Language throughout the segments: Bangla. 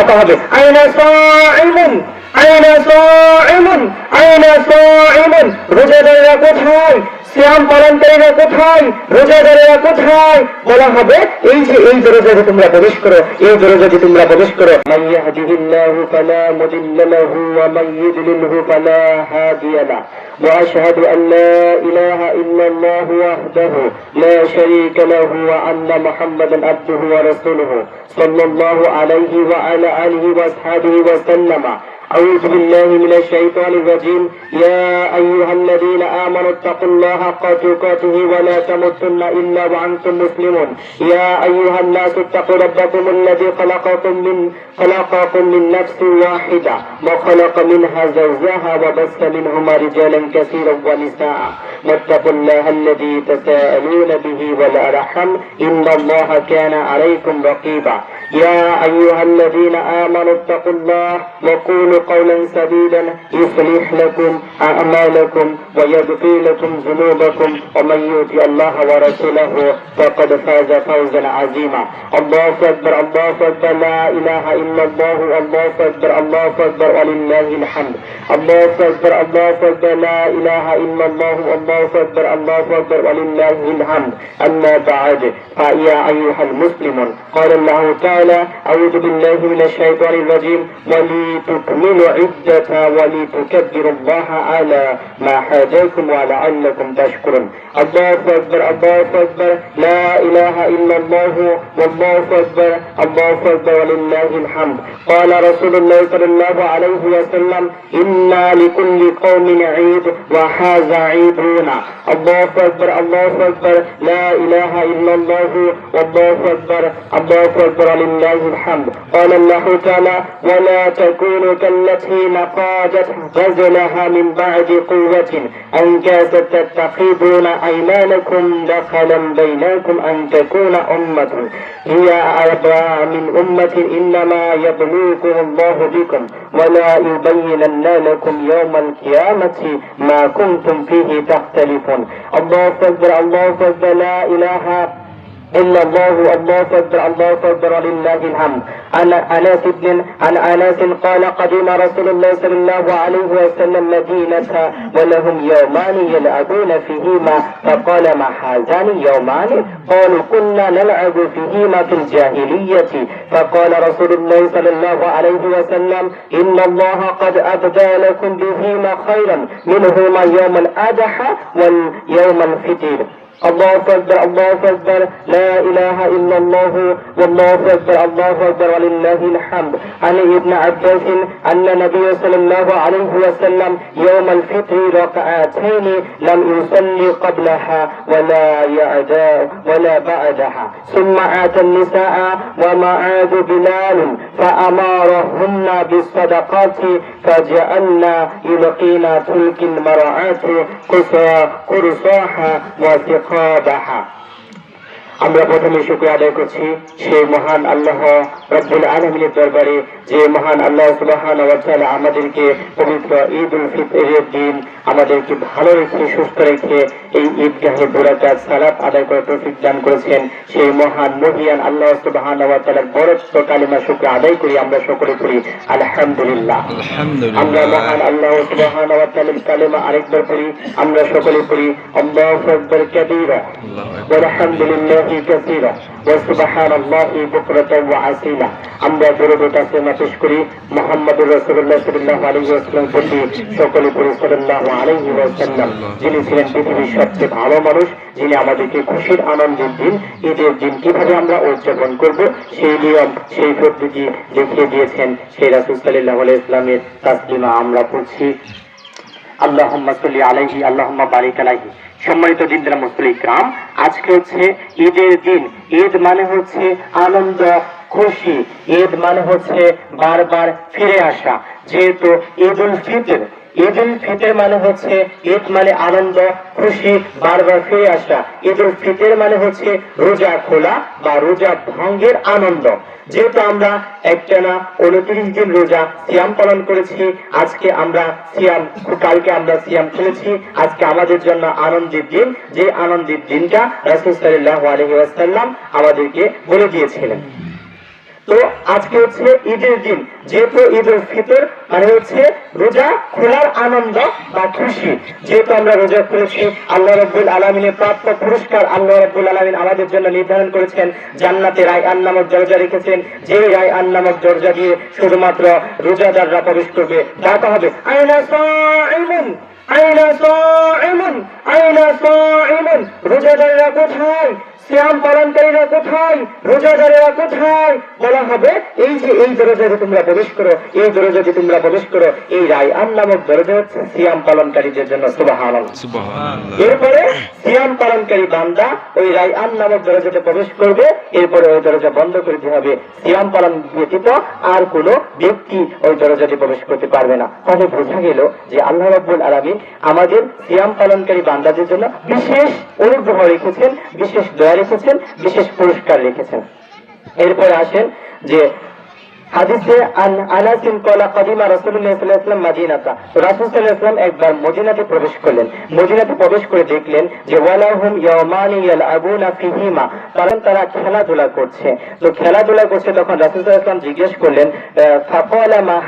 ডাকা হবে। রোজাদারেরা কোথায়? শ্যাম পালনকারীরা কোথায় রোজাদারেরা কোথায় বলা হবে এই যে এই দরজাতে তোমরা প্রবেশ করো এই দরজাতে তোমরা প্রবেশ করো وأشهد أن لا إله إلا الله وحده لا شريك له وأن ওয়া আশহাদু ورسوله صلى الله عليه وعلى آله وأصحابه وسلم أعوذ بالله من الشيطان الرجيم. يا أيها الذين آمنوا اتقوا الله حق تقاته ولا تموتن إلا وأنتم مسلمون. يا أيها الناس اتقوا ربكم الذي خلقكم من خلقكم من نفس واحدة وخلق منها زوجها وبث منهما رجالا كثيرا ونساء. واتقوا الله الذي تساءلون به والأرحم إن الله كان عليكم رقيبا. يا أيها الذين آمنوا اتقوا الله وقولوا قولا سديدا يصلح لكم أعمالكم ويغفر لكم ذنوبكم ومن يؤتي الله ورسوله فقد فاز فوزا عظيما. الله أكبر الله أكبر لا إله إلا الله الله أكبر الله أكبر ولله الحمد. الله أكبر الله أكبر لا إله إلا الله الله أكبر الله أكبر ولله الحمد. أما بعد فيا أيها المسلمون قال الله تعالى أعوذ بالله من الشيطان الرجيم ولتكملوا عدة ولتكبروا الله على ما حاجاكم ولعلكم تشكرون. الله أكبر الله أكبر. لا إله إلا الله والله أكبر الله أكبر ولله الحمد. قال رسول الله صلى الله عليه وسلم إنا لكل قوم عيد وهذا عيدنا. الله أكبر الله أكبر. لا إله إلا الله والله أكبر الله أكبر ولله الحمد. قال الله تعالى ولا تكونوا كالتي نقادت غزلها من بعد قوة أنكاسا تتخذون أيمانكم دخلا بينكم أن تكون أمة. هي أربع من أمة إنما يبلوكم الله بكم ولا يبينن لكم يوم القيامة ما كنتم فيه تختلفون. الله أكبر الله أكبر لا إله إلا الله الله أكبر الله أكبر ولله الحمد. عن أنس بن عن أنس قال قدم رسول الله صلى الله عليه وسلم مدينة ولهم يومان يلعبون فيهما. فقال ما هذان يومان؟ قالوا كنا نلعب فيهما في الجاهلية. فقال رسول الله صلى الله عليه وسلم إن الله قد أبدى لكم بهما خيرا. منهما يوم الأضحى واليوم الفطر. الله أكبر الله أكبر لا إله إلا الله والله أكبر الله أكبر ولله الحمد. عن ابن عباس أن النبي صلى الله عليه وسلم يوم الفطر ركعتين لم يصلي قبلها ولا يعدا ولا بعدها. ثم أتى النساء ومعاذ بلال فأمرهن بالصدقات فجعلنا يلقين تلك المرعات قرصاها call the. আমরা প্রথমে শুক্রিয়া আদায় করছি সেই মহান আল্লাহ রব্বুল আলমিনের দরবারে যে মহান আল্লাহ সুবাহান আমাদেরকে পবিত্র ঈদ উল ফিতরের দিন আমাদেরকে ভালো রেখে সুস্থ রেখে এই ঈদগাহে বুড়াকাত সালাত আদায় করার তৌফিক দান করেছেন। সেই মহান মহিয়ান আল্লাহ সুবাহান বরত্ব কালিমা শুক্র আদায় করি আমরা সকলে করি। আলহামদুলিল্লাহ। আমরা মহান আল্লাহ সুবহান কালেমা আরেকবার পড়ি আমরা সকলে পড়ি আল্লাহু কাবীরা। ওয়ালহামদুলিল্লাহি। সুবহানাল্লাহি বুকরাতাও ওয়া আসীলা আমরা পেশ করি। ওয়াসাল্লাম যিনি ছিলেন পৃথিবীর সবচেয়ে ভালো মানুষ, যিনি আমাদেরকে খুশির আনন্দের দিন, ঈদের দিন কীভাবে আমরা উদযাপন করব, সেই নিয়ম, সেই পদ্ধতি দেখিয়ে দিয়েছেন সেই রাসূল আলাইহি ইসলামের তাসলিমা আমরা পড়ছি। আল্লাহুম্মা সাল্লি আলাইহি, আল্লাহুম্মা বারিক আলাইহি। সম্মানিত দিনদার মুসলিম গ্রাম। আজকে হচ্ছে ঈদের দিন। ঈদ মানে হচ্ছে আনন্দ, খুশি। ঈদ মানে হচ্ছে বারবার ফিরে আসা। যেহেতু ঈদ উল ফিতর ঈদ উল ফিতর মানে হচ্ছে, ঈদ মানে আনন্দ, খুশি, বারবার ফিরে আসা। ঈদ উল ফিতর মানে হচ্ছে রোজা খোলা বা রোজা ভঙ্গের আনন্দ। যেহেতু আমরা একটানা উনত্রিশ দিন রোজা সিয়াম পালন করেছি, আজকে আমরা সিয়াম, কালকে আমরা সিয়াম খুলেছি, আজকে আমাদের জন্য আনন্দের দিন। যে আনন্দের দিনটা রাসুল সাল্লাহ আলহি ওয়াসাল্লাম আমাদেরকে বলে দিয়েছিলেন। তো আজকে হচ্ছে ঈদের দিন। যেহেতু ঈদ উল ফিতর মানে হচ্ছে রোজা খোলার আনন্দ বা খুশি। যেহেতু আমরা রোজা খুলেছি আল্লাহ রব্বুল আলমিনের প্রাপ্ত পুরস্কার আল্লাহ রব্বুল আলমিন আমাদের জন্য নির্ধারণ করেছেন। জান্নাতে রায় আন নামক দরজা রেখেছেন। যে রায় আন নামক দরজা দিয়ে শুধুমাত্র রোজাদাররা প্রবেশ করবে ডাকা হবে। আইনা আইনা আইনা রোজাদাররা কোথায়? শ্যাম পালনকারীরা কোথায়? রোজাদারেরা কোথায়? বলা হবে এই যে এই দরজাতে তোমরা প্রবেশ করো এই দরজাতে তোমরা প্রবেশ করো এই রায় আন নামক দরজা হচ্ছে সিয়াম পালনকারীদের জন্য সুবাহান এরপরে সিয়াম পালনকারী বান্দা ওই রায় আন নামক দরজাতে প্রবেশ করবে এরপরে ওই দরজা বন্ধ করে দিতে হবে। সিয়াম পালন ব্যতীত আর কোনো ব্যক্তি ওই দরজাতে প্রবেশ করতে পারবে না। তাহলে বোঝা গেল যে আল্লাহ রাব্বুল আলামিন আমাদের সিয়াম পালনকারী বান্দাদের জন্য বিশেষ অনুগ্রহ রেখেছেন বিশেষ দয়া রেখেছেন বিশেষ পুরস্কার রেখেছেন। এরপরে আসেন যে হাদিসে আন আনাসিন কলা কদিমা রাসূলুল্লাহ মদিনাতা আলাইহি একবার মদিনাতে প্রবেশ করলেন। মদিনাতে প্রবেশ করে দেখলেন যে, ওয়ালাহুম ইয়াওমানি ইয়ালআবুনা ফিহিমা। কারণ তারা খেলাধুলা করছে। তো খেলাধুলা করছে তখন রাসূল জিজ্ঞেস করলেন ফাকালা মা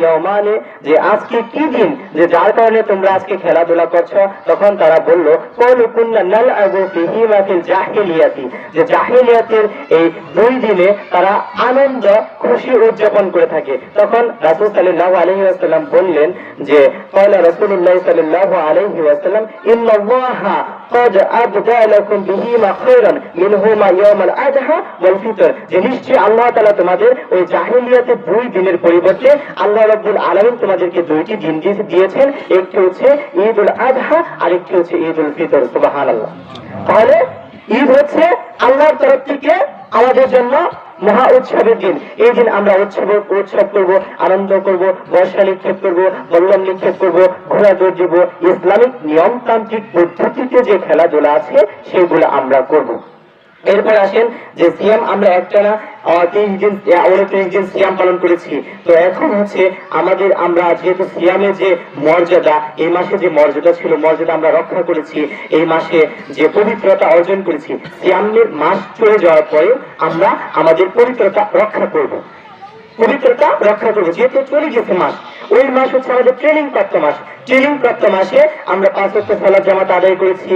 ইয়াওমানি? যে, আজকে কি দিন? যে, যার কারণে তোমরা আজকে খেলাধুলা করছ? তখন তারা বলল, কলু কুন্না নালআবু ফিহিমা ফিল জাহিলিয়াতি। যে, জাহিলিয়াতের এই দুই দিনে তারা আনন্দ, খুশি উদযাপন করে থাকে তখন রাসূল সাল্লাল্লাহু আলাইহি ওয়াসাল্লাম বললেন যে قال رسول الله صلى الله عليه وسلم ان الله قد ابدى لكم بهما خيرا منهما يوم الاضحى والفطر যে নিশ্চয়ই আল্লাহ তাআলা তোমাদের ওই জাহিলিয়াতে দুই দিনের পরিবর্তে আল্লাহ রাব্বুল আলামিন তোমাদেরকে দুইটি দিন দিয়ে- দিয়েছেন একটি হচ্ছে ঈদুল আযহা আর একটি হচ্ছে ঈদুল ফিতর সুবহানাল্লাহ তাহলে ঈদ হচ্ছে আল্লাহর তরফ থেকে আমাদের জন্য মহা উৎসবের দিন। এই দিন আমরা উৎসব উৎসব করব, আনন্দ করব, বর্ষা নিক্ষেপ করব বল্লম নিক্ষেপ করব, ঘোড়া দৌড় দিব। ইসলামিক নিয়মতান্ত্রিক পদ্ধতিতে যে খেলাধুলা আছে সেগুলো আমরা করব। এরপর আসেন যে সিয়াম আমরা একটানা তিরিশ দিন উনত্রিশ দিন সিয়াম পালন করেছি। তো এখন হচ্ছে আমাদের, আমরা যেহেতু সিয়ামের যে মর্যাদা, এই মাসে যে মর্যাদা ছিল, মর্যাদা আমরা রক্ষা করেছি। এই মাসে যে পবিত্রতা অর্জন করেছি সিয়ামের মাস চলে যাওয়ার পরে আমরা আমাদের পবিত্রতা রক্ষা করব। পবিত্রতা রক্ষা করব, যেহেতু চলে গেছে মাস। ওই মাস হচ্ছে আমাদের ট্রেনিং প্রাপ্ত মাস। ট্রেনিং প্রাপ্ত মাসে আমরা পাঁচ বছর সালাদ জামাত আদায় করেছি।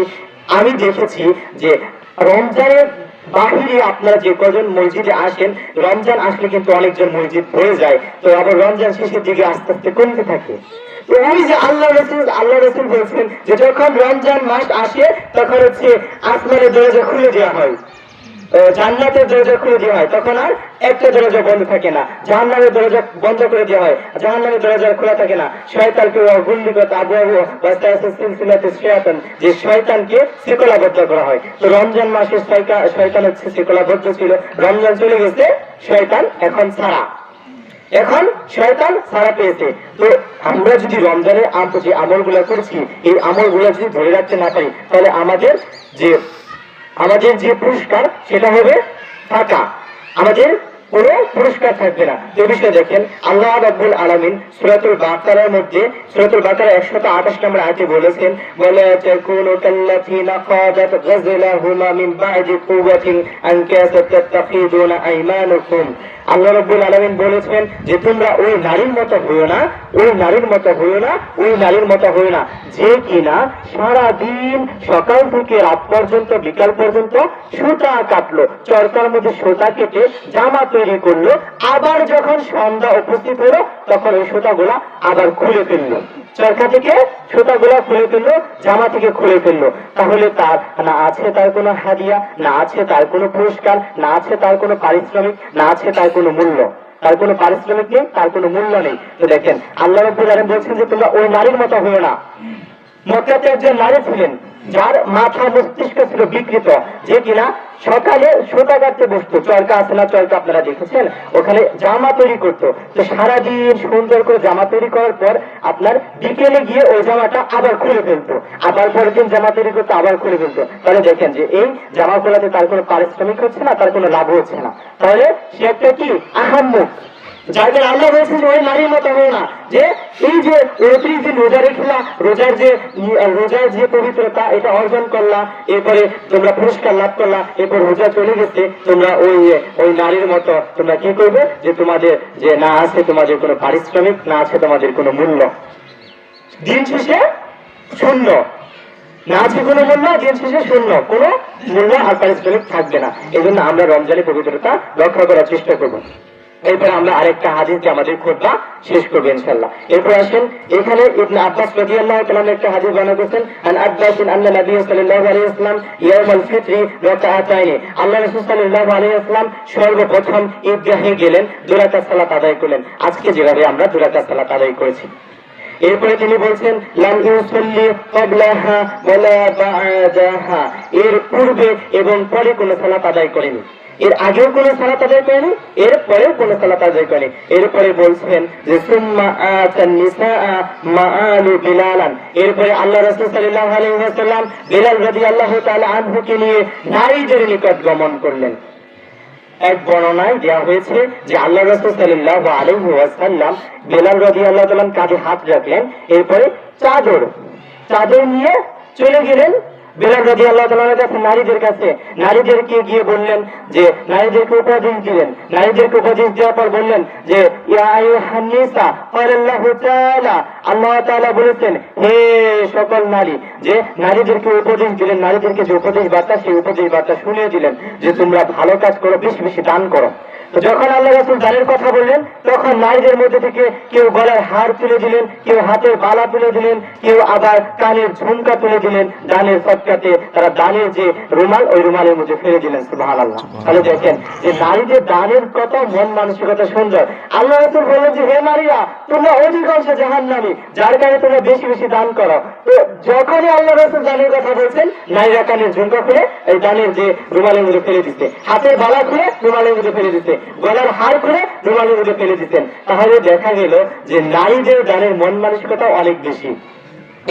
আমি দেখেছি যে রমজানের বাহিরে আপনারা যে কজন মসজিদে আসেন, রমজান আসলে কিন্তু অনেকজন মসজিদ হয়ে যায়। তো আবার রমজান শেষের দিকে আস্তে আস্তে কমতে থাকে। তো ওই যে আল্লাহ রসুল আল্লাহ রসুল বলছেন যে যখন রমজান মাস আসে, তখন হচ্ছে আসমানের দরজা খুলে দেওয়া হয়। জান্নাতের দরজা খুলে দেওয়া হয়। তখন আর একটা দরজা বন্ধ থাকে না। জাহান্নামের দরজা বন্ধ করে দেওয়া হয়। জাহান্নামের দরজা খোলা থাকে না। শয়তানকে গুল্লিগত আবু আবু বাস্তায়াসে সিলসিলাতে শয়তান যে শয়তানকে শৃঙ্খলাবদ্ধ করা হয়। তো রমজান মাসে শয়তা- শয়তান হচ্ছে শৃঙ্খলাবদ্ধ ছিল, রমজান চলে গেছে, শয়তান এখন ছাড়া। এখন শয়তান ছাড়া পেয়েছে। তো আমরা যদি রমজানের যে আমলগুলো করছি, এই আমলগুলো যদি ধরে রাখতে না পারি, তাহলে আমাদের যে আমাদের যে পুরস্কার সেটা হবে টাকা। আমাদের কোনো পুরস্কার থাকবে না। এ বিষয়ে দেখেন, আল্লাহ রাব্বুল আলামিন সূরাতুল বাকারার মধ্যে, সূরাতুল বাকারা 128 নম্বর আয়াতে বলেছেন দিন সকাল থেকে রাত পর্যন্ত, বিকাল পর্যন্ত সুতা কাটলো, চরকার মধ্যে সুতা কেটে জামা তৈরি করল, আবার যখন সন্ধ্যা উপস্থিত হলো, তখন ওই সুতাগুলা আবার খুলে ফেলল। চরকা থেকে সুতাগুলা খুলে ফেলল, জামা থেকে খুলে ফেলল। তাহলে তার, না আছে তার কোনো হাদিয়া, না আছে তার কোনো পুরস্কার, না আছে তার কোনো পারিশ্রমিক, না আছে তার কোনো মূল্য। তার কোনো পারিশ্রমিক নেই, তার কোনো মূল্য নেই। তো দেখেন, আল্লাহ রব্বুল আলামিন বলছেন যে তোমরা ওই নারীর মতো হয়েও না। মক্কাতে একজন নারী ছিলেন যার মাথা মস্তিষ্ক ছিল বিকৃত। যে কিনা সকালে কাটতে বসতো। চরকা আছে না চরকা আপনারা দেখেছেন? ওখানে জামা তৈরি করতো। তো সারাদিন সুন্দর করে জামা তৈরি করার পর আপনার বিকেলে গিয়ে ওই জামাটা আবার খুলে ফেলতো। আবার পরের দিন জামা তৈরি করতো, আবার খুলে ফেলতো। তাহলে দেখেন যে এই জামা খোলাতে তার কোনো পারিশ্রমিক হচ্ছে না, তার কোনো লাভ হচ্ছে না। তাহলে সে একটা কি? আহাম্মুক। ওই নারীর মতো হয়ে না, যে এই যে দিন রোজা রেখলা, রোজার যে রোজার যে পবিত্রতা, এটা অর্জন করলা, এরপরে তোমরা পুরস্কার লাভ করলা, এরপর রোজা চলে গেছে, তোমরা ওই ওই নারীর মতো তোমরা কি করবে? যে তোমাদের যে না আছে তোমাদের কোনো পারিশ্রমিক, না আছে তোমাদের কোনো মূল্য। দিন শেষে শূন্য। না আছে কোনো মূল্য, দিন শেষে শূন্য। কোনো মূল্য আর পারিশ্রমিক থাকবে না। এই জন্য আমরা রমজানের পবিত্রতা রক্ষা করার চেষ্টা করব। এরপরে আমরা আরেকটা হাদিস দিয়ে আমাদের খোদবা শেষ করব ইনশাল্লাহ এরপর আসেন, এখানে ইবনে আব্বাস রাদিয়াল্লাহু তাআলা একটা হাদিস বর্ণনা করেছেন, আন আব্বাস আন্না নবী সাল্লাল্লাহু আলাইহি ওয়াসাল্লাম ইয়াউমাল ফিত্রি রাকাআতাইন। আল্লাহ রাসূল সাল্লাল্লাহু আলাইহি ওয়াসাল্লাম সর্বপ্রথম ঈদগাহে গেলেন, দুরাকাত সালাত আদায় করলেন। আজকে যেভাবে আমরা দুরাকাত সালাত আদায় করেছি। এরপরে তিনি বলছেন এর পূর্বে এবং পরে কোনো সালাত আদায় করেনি। এর আগেও কোনো সালাত আদায় করেনি, এর পরেও কোনো সালাত আদায় করেনি। এরপরে বলছেন যে, সুম্মা আতান নিসাআ মাআলু বিলালান। এরপরে আল্লাহ রাসূল সাল্লাল্লাহু আলাইহি ওয়াসাল্লাম বিলাল রাদিয়াল্লাহু তাআলা আনহুকে নিয়ে নারীদের নিকট গমন করলেন। এক বর্ণনায় দেওয়া হয়েছে যে আল্লাহ রসুল সাল্লাহ আলহু বেলাল রদি আল্লাহ কাঁধে হাত রাখলেন, এরপরে চাদর চাদর নিয়ে চলে গেলেন বেলাল রদি আল্লাহ তালামের কাছে নারীদের কাছে, নারীদেরকে গিয়ে বললেন যে, নারীদেরকে উপদেশ দিলেন। নারীদেরকে উপদেশ দেওয়ার পর বললেন যে আল্লাহ তাআলা বলেছেন, হে সকল নারী, যে নারীদেরকে উপদেশ দিলেন, নারীদেরকে যে উপদেশ বার্তা, সেই উপদেশ বার্তা শুনিয়ে দিলেন, যে তোমরা ভালো কাজ করো, বেশি বেশি দান করো। যখন আল্লাহ রাসুল দানের কথা বললেন, তখন নারীদের মধ্যে থেকে কেউ গলার হার তুলে দিলেন, কেউ হাতের বালা তুলে দিলেন, কেউ আবার কানের ঝুমকা তুলে দিলেন, দানের সৎকাতে তারা দানের যে রুমাল, ওই রুমালের মধ্যে ফেলে দিলেন সুবাহ আল্লাহ তাহলে দেখেন যে নারীদের দানের কত মন মানসিকতা সুন্দর আল্লাহ রাসুল বললেন যে, হে নারীরা, তোমরা অধিকাংশ জাহান নামি যার কারণে তোমরা বেশি বেশি দান করো। তো যখনই আল্লাহ রসুল দানের কথা বলছেন, নারীরা কানের ঝুমকা খুলে এই দানের যে রুমালের মধ্যে ফেলে দিতে হাতের বালা খুলে রুমালের মধ্যে ফেলে দিতে গলার হার খুলে রুমালের মধ্যে ফেলে দিতেন। তাহলে দেখা গেল যে নারীদের দানের মন মানসিকতা অনেক বেশি।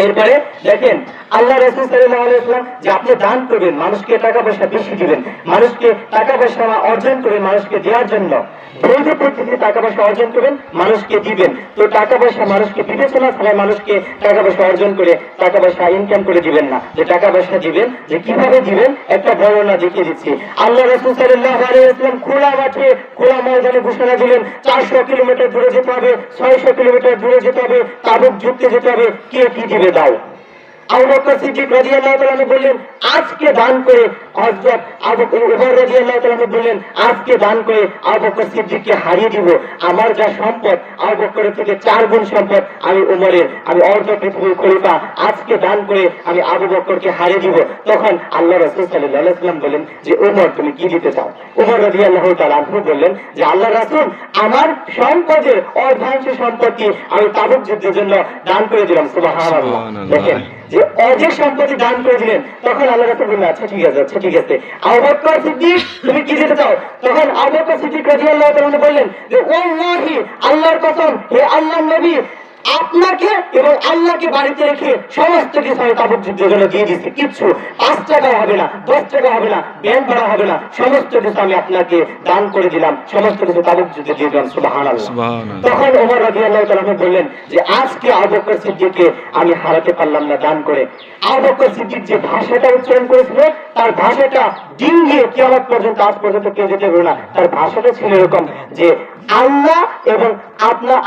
এরপরে দেখেন, আল্লাহ রসুল সাল্লাম যে আপনি দান করবেন, মানুষকে টাকা পয়সা বেশি দিবেন, মানুষকে টাকা পয়সা অর্জন করে মানুষকে দেওয়ার জন্য। বৈধ পদ্ধতিতে টাকা পয়সা অর্জন করবেন, মানুষকে দিবেন। তো টাকা পয়সা মানুষকে বিবেচনা ছাড়াই মানুষকে টাকা পয়সা অর্জন করে টাকা পয়সা ইনকাম করে দিবেন না। যে টাকা পয়সা দিবেন, যে কীভাবে দিবেন, একটা বর্ণনা দেখিয়ে দিচ্ছি। আল্লাহ রসুল সাল্লাহ আলাইসলাম খোলা মাঠে, খোলা ময়দানে ঘোষণা দিলেন, চারশো কিলোমিটার দূরে যেতে হবে, ছয়শো কিলোমিটার দূরে যেতে হবে, তাবুক যুক্তে যেতে হবে, কে কি দিবে? দাও। আবু বকর সিদ্দিক রাদিয়াল্লাহু তাআলা বললেন আজকে দান করে হযরত আবু উমর রাদিয়াল্লাহু তাআলা বললেন আজকে দান করে আবু বকর সিদ্দিককে হারিয়ে দিব। আমার যা সম্পদ আবু বকরের থেকে চার গুণ সম্পদ আমি উমরের আমি অর্ধ পৃথিবীর খলিফা। আজকে দান করে আমি আবু বকরকে হারিয়ে দিব। তখন আল্লাহ রাসূল সাল্লাল্লাহু আলাইহি ওয়াসাল্লাম বলেন যে উমর তুমি কি দিতে চাও? উমর রাদিয়াল্লাহু তাআলা আনহু বললেন যে আল্লাহ রাসূল আমার সম্পদের অর্ধাংশ সম্পত্তি আমি তাবুক যুদ্ধের জন্য দান করে দিলাম। সুবহানাল্লাহ। দেখেন যে অর্ধেক সম্পত্তি দান করে দিলেন তখন আল্লাহ রাসূল বললেন আচ্ছা ঠিক আছে আচ্ছা ঠিক আছে। আবু বকর তুমি কি যেতে চাও? তখন আবু বকর সিদ্দিক রাদিয়াল্লাহু তাআলা বললেন যে, ওয়াল্লাহি, আল্লাহর কসম, হে আল্লাহ নবী আপনাকে এবং আল্লাহকে বাড়িতে রেখে সমস্ত কিছু আমি জন্য দিয়ে দিচ্ছি কিচ্ছু পাঁচ টাকা হবে না দশ টাকা হবে না ব্যাংক ভাড়া হবে না সমস্ত কিছু আমি আপনাকে দান করে দিলাম সমস্ত কিছু দিয়ে দিলাম সুবাহান তখন ওমর রাজি আল্লাহ বললেন যে আজকে আবকর সিদ্দিককে আমি হারাতে পারলাম না দান করে। আবকর সিদ্দিক যে ভাষাটা উচ্চারণ করেছিল তার ভাষাটা দিন গিয়ে কেমন পর্যন্ত আজ পর্যন্ত কেউ যেতে পারবে না। তার ভাষাটা ছিল এরকম যে আল্লাহ এবং আপনার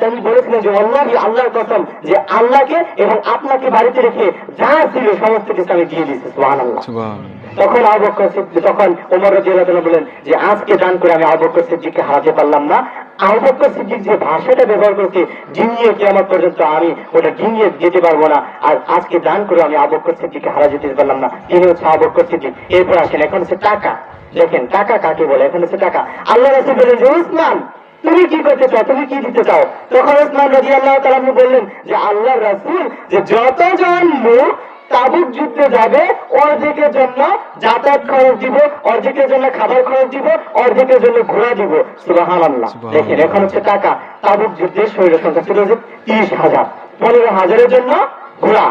তিনি বলেছিলেন যে আল্লাহ আল্লাহর কসম যে আল্লাহকে এবং আপনাকে বাড়িতে রেখে যা ছিল সমস্ত কিছু আমি দিয়ে দিয়েছি সুহান আল্লাহ তখন আবক্ষ তখন ওমর রাদিয়াল্লাহু বলেন যে আজকে দান করে আমি আবক্ষ সিদ্দিককে হারাতে পারলাম না যে ভাষাটা ব্যবহার ডিঙিয়ে কিয়ামত পর্যন্ত আমি ওটা যেতে পারব না? আর আজকে দান করে আমি হারা যেতে পারলাম না। তিনি হচ্ছে এরপর আসেন, এখন হচ্ছে টাকা দেখেন টাকা কাকে বলে? এখন হচ্ছে টাকা আল্লাহ উসমান তুমি কি করতে চাও? তুমি কি দিতে চাও? তখন উসমান রাদিয়াল্লাহু তাআলা বললেন যে, আল্লাহ রাসূল যে যতজন লোক তাবুক যুদ্ধে যাবে অর্ধেকের জন্য যাতায়াত খরচ দিব অর্ধেকের জন্য খাবার খরচ দিব অর্ধেকের জন্য ঘোরা দিব। সুবাহান আল্লাহ দেখেন এখন হচ্ছে টাকা। তাবুক যুদ্ধের শরীরের সংখ্যা ছিল যে তিরিশ হাজার। পনেরো হাজারের জন্য ঘোরা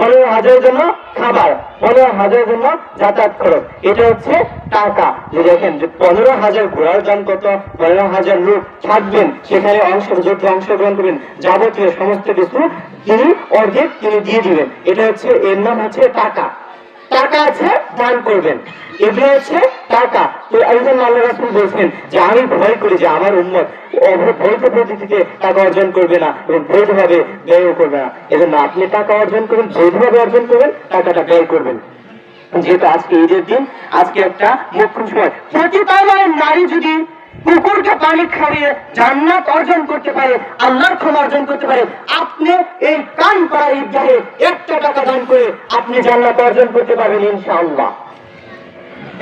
পনেরো হাজারের জন্য খাবার পনেরো হাজারের জন্য যাতায়াত খরচ এটা হচ্ছে টাকা। যে দেখেন, যে পনেরো হাজার ঘোরার যান কত, পনেরো হাজার লোক থাকবেন, সেখানে অংশ, যুদ্ধে অংশগ্রহণ করবেন, যাবতীয় সমস্ত কিছু তিনি অর্ধেক তিনি দিয়ে দিবেন। এটা হচ্ছে, এর নাম হচ্ছে টাকা। টাকা আছে, দান করবেন। এগুলো হচ্ছে টাকা। তো একজন আল্লাহ রাসুল বলছেন যে, আমি ভয় করি যে আমার উন্মত বৈধ পদ্ধতিতে টাকা অর্জন করবে না এবং বৈধভাবে ব্যয় করবে না। এজন্য আপনি টাকা অর্জন করবেন বৈধভাবে অর্জন করবেন টাকাটা ব্যয় করবেন। যেহেতু আজকে ঈদের দিন, আজকে একটা মুখ্য সময়। প্রতিপালনের নারী যদি কুকুরকে পানি খাইয়ে জান্নাত অর্জন করতে পারে, আল্লাহর ক্ষমা অর্জন করতে পারে, আপনি এই কান করা ঈদগাহে একটা টাকা দান করে আপনি জান্নাত অর্জন করতে পারবেন ইনশাআল্লাহ।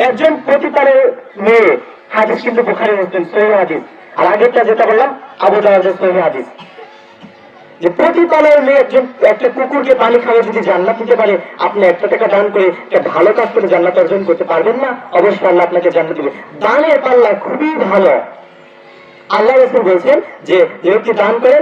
একজন প্রতিপালের মেয়ে, হাদিস কিন্তু বোখারে হচ্ছেন সহি হাদিস। আর আগেরটা যেটা বললাম, আবু দাওয়াজের সহি হাদিস। যে প্রতি প্রতিপালের মেয়ে একজন, একটা কুকুরকে পানি খাওয়া যদি জান্নাত দিতে পারে, আপনি একটা টাকা দান করে একটা ভালো কাজ করে জান্নাত অর্জন করতে পারবেন না। অবশ্যই আল্লাহ আপনাকে জান্নাত দিবে। দানের পাল্লা খুবই ভালো। আল্লাহ রসুল বলছেন যে যে ব্যক্তি দান করে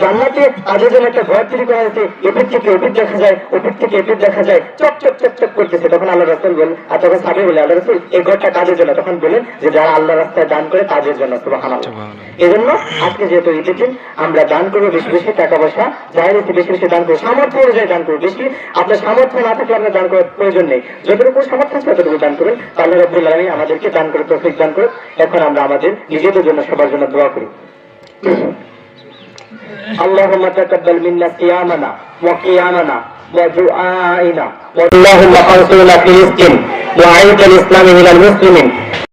জান্নাতে তাদের জন্য একটা ঘর তৈরি করা হয়েছে। এপিট থেকে ওপিট দেখা যায় ওপিট থেকে এপিট দেখা যায়। চক চক চক চক করতেছে। তখন আল্লাহ রসুল বলেন আর তখন সাবে বলে আল্লাহ রসুল এই ঘরটা কাজের জন্য। তখন বলেন যে যারা আল্লাহ রাস্তায় দান করে তাদের জন্য। সুবাহান এই জন্য আজকে যেহেতু ঈদের দিন আমরা দান করব বেশি বেশি টাকা পয়সা। যাই বেশি বেশি বেশি দান করব সামর্থ্য অনুযায়ী দান করব বেশি। আপনার সামর্থ্য না থাকলে আপনার দান করার প্রয়োজন নেই। যতটুকু সামর্থ্য আছে ততটুকু দান করুন। তো আল্লাহ রব্বুল আলমী আমাদেরকে দান করে তৌফিক দান করুন এখন আমরা আমাদের নিজেদের জন্য সবার জন্য দোয়া করি اللهم تقبل منا صيامنا وقيامنا ودعائنا اللهم انصرنا فلسطين وأعز الإسلام من المسلمين